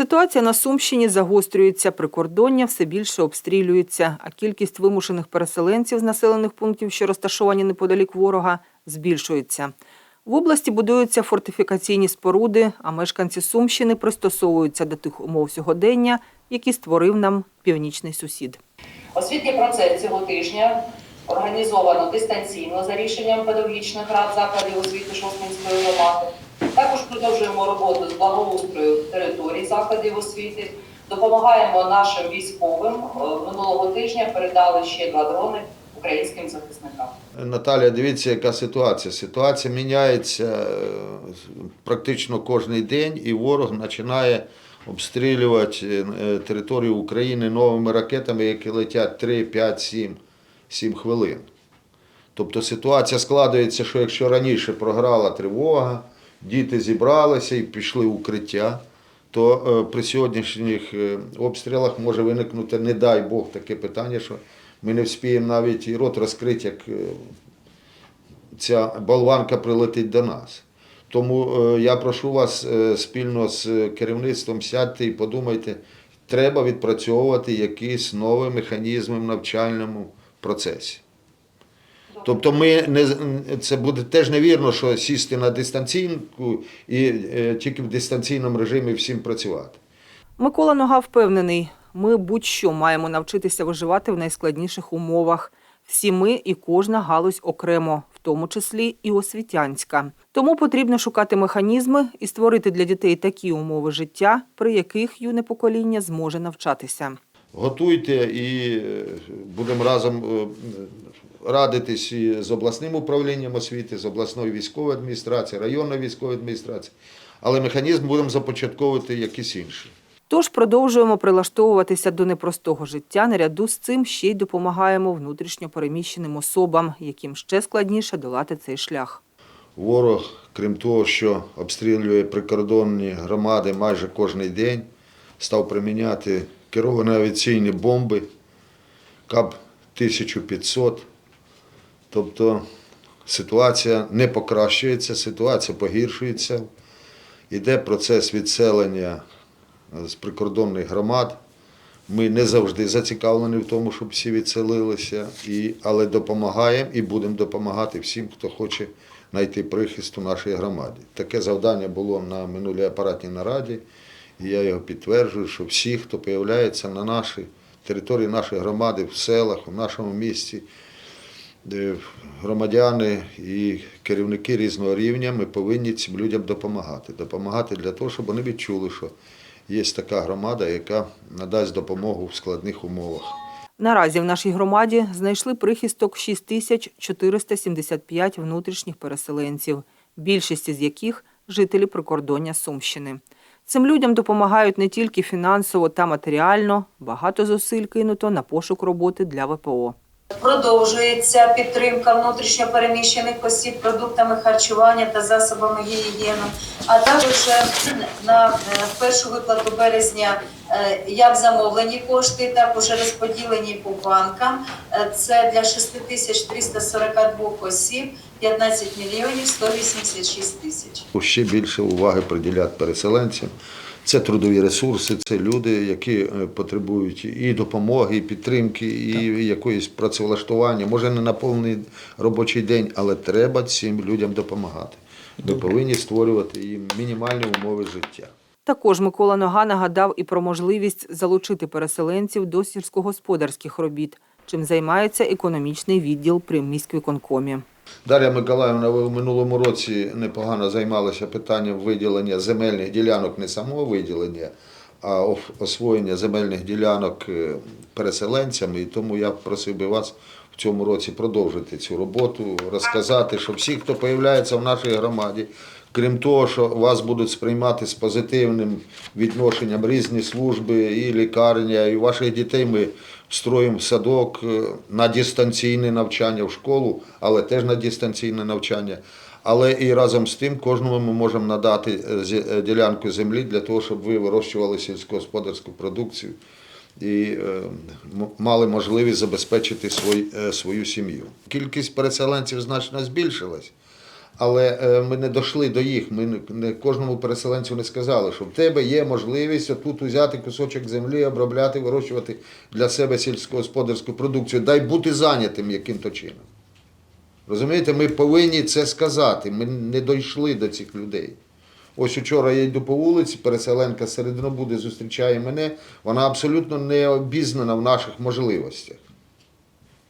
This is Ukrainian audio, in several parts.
Ситуація на Сумщині загострюється, прикордоння все більше обстрілюється, а кількість вимушених переселенців з населених пунктів, що розташовані неподалік ворога, збільшується. В області будуються фортифікаційні споруди, а мешканці Сумщини пристосовуються до тих умов сьогодення, які створив нам північний сусід. Освітній процес цього тижня організовано дистанційно за рішенням педагогічних рад закладів освіти Шосткинської громади. Також продовжуємо роботу з благоустрою територій закладів освіти. Допомагаємо нашим військовим. Е, Минулого тижня передали ще два дрони українським захисникам. Наталя, дивіться, яка ситуація. Ситуація міняється е, практично кожен день, і ворог починає обстрілювати е, територію України новими ракетами, які летять 3, 5, 7, 7 хвилин. Тобто ситуація складається, що якщо раніше програла тривога, діти зібралися і пішли в укриття, то е, при сьогоднішніх е, обстрілах може виникнути, не дай Бог, таке питання, що ми не вспіємо навіть і рот розкрити, як е, ця болванка прилетить до нас. Тому я прошу вас спільно з керівництвом сядьте і подумайте, треба відпрацьовувати якісь нові механізми в навчальному процесі. Тобто ми не це буде теж невірно, що сісти на дистанційку і е, тільки в дистанційному режимі всім працювати. Микола Нога впевнений, ми будь-що маємо навчитися виживати в найскладніших умовах. Всі ми і кожна галузь окремо, в тому числі і освітянська. Тому потрібно шукати механізми і створити для дітей такі умови життя, при яких юне покоління зможе навчатися. Готуйте і е, будемо разом е, радитись з обласним управлінням освіти, з обласною військовою адміністрацією, районною військовою адміністрацією. Але механізм будемо започатковувати якийсь інший. Тож продовжуємо прилаштовуватися до непростого життя. Наряду з цим ще й допомагаємо внутрішньо переміщеним особам, яким ще складніше долати цей шлях. Ворог, крім того, що обстрілює прикордонні громади майже кожен день, став приміняти керовані авіаційні бомби КАП-1500. Тобто ситуація не покращується, ситуація погіршується. Іде процес відселення з прикордонних громад. Ми не завжди зацікавлені в тому, щоб всі відселилися, і, але допомагаємо і будемо допомагати всім, хто хоче знайти прихист у нашій громаді. Таке завдання було на минулій апаратній нараді, і я його підтверджую, що всі, хто з'являється на нашій території нашої громади, в селах, у нашому місті, громадяни і керівники різного рівня, ми повинні цим людям допомагати. Допомагати для того, щоб вони відчули, що є така громада, яка надасть допомогу в складних умовах. Наразі в нашій громаді знайшли прихисток 6475 внутрішніх переселенців, більшість із яких жителі прикордоння Сумщини. Цим людям допомагають не тільки фінансово та матеріально, багато зусиль кинуто на пошук роботи для ВПО. Продовжується підтримка внутрішньопереміщених осіб продуктами харчування та засобами гігієни. А також на е, першу виплату березня е, як замовлені кошти, так уже розподілені по банкам. Е, Це для 6342 осіб 15 мільйонів 186 тисяч. Ще більше уваги приділяти переселенцям. Це трудові ресурси, це люди, які е, потребують і допомоги, і підтримки, і якоїсь працевлаштування. Може не на повний робочий день, але треба цим людям допомагати. Ми повинні створювати їм мінімальні умови життя. Також Микола Нога нагадав і про можливість залучити переселенців до сільськогосподарських робіт, чим займається економічний відділ при міськвиконкомі. Дар'я Миколаївна, ви в минулому році непогано займалися питанням виділення земельних ділянок, не самого виділення, а освоєння земельних ділянок е, переселенцями. І тому я просив би вас в цьому році продовжити цю роботу, розказати, що всі, хто з'являється в нашій громаді, крім того, що вас будуть сприймати з позитивним відношенням різні служби, і лікарня, і ваших дітей ми строїмо в садок е, на дистанційне навчання в школу, але теж на дистанційне навчання. Але і разом з тим кожному ми можемо надати е, е, ділянку землі для того, щоб ви вирощували сільськогосподарську продукцію і мали можливість забезпечити свою сім'ю. Кількість переселенців значно збільшилась, Але е, ми не дійшли до їх. Ми не- кожному переселенцю не сказали, що в тебе є можливість тут взяти кусочок землі, обробляти, вирощувати для себе сільськогосподарську продукцію. Дай бути зайнятим яким-то чином. Розумієте, ми повинні це сказати. Ми не дійшли до цих людей. Ось вчора я йду по вулиці, переселенка Серединобуди зустрічає мене. Вона абсолютно не обізнана в наших можливостях.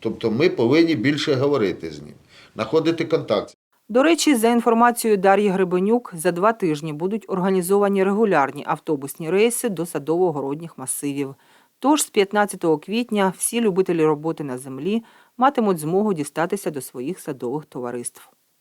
Тобто ми повинні більше говорити з ним, знаходити контакт. До речі, за інформацією Дар'ї Гребенюк, за два тижні будуть організовані регулярні автобусні рейси до садово-городніх масивів. Тож з 15 квітня всі любителі роботи на землі матимуть змогу дістатися до своїх садових товариств.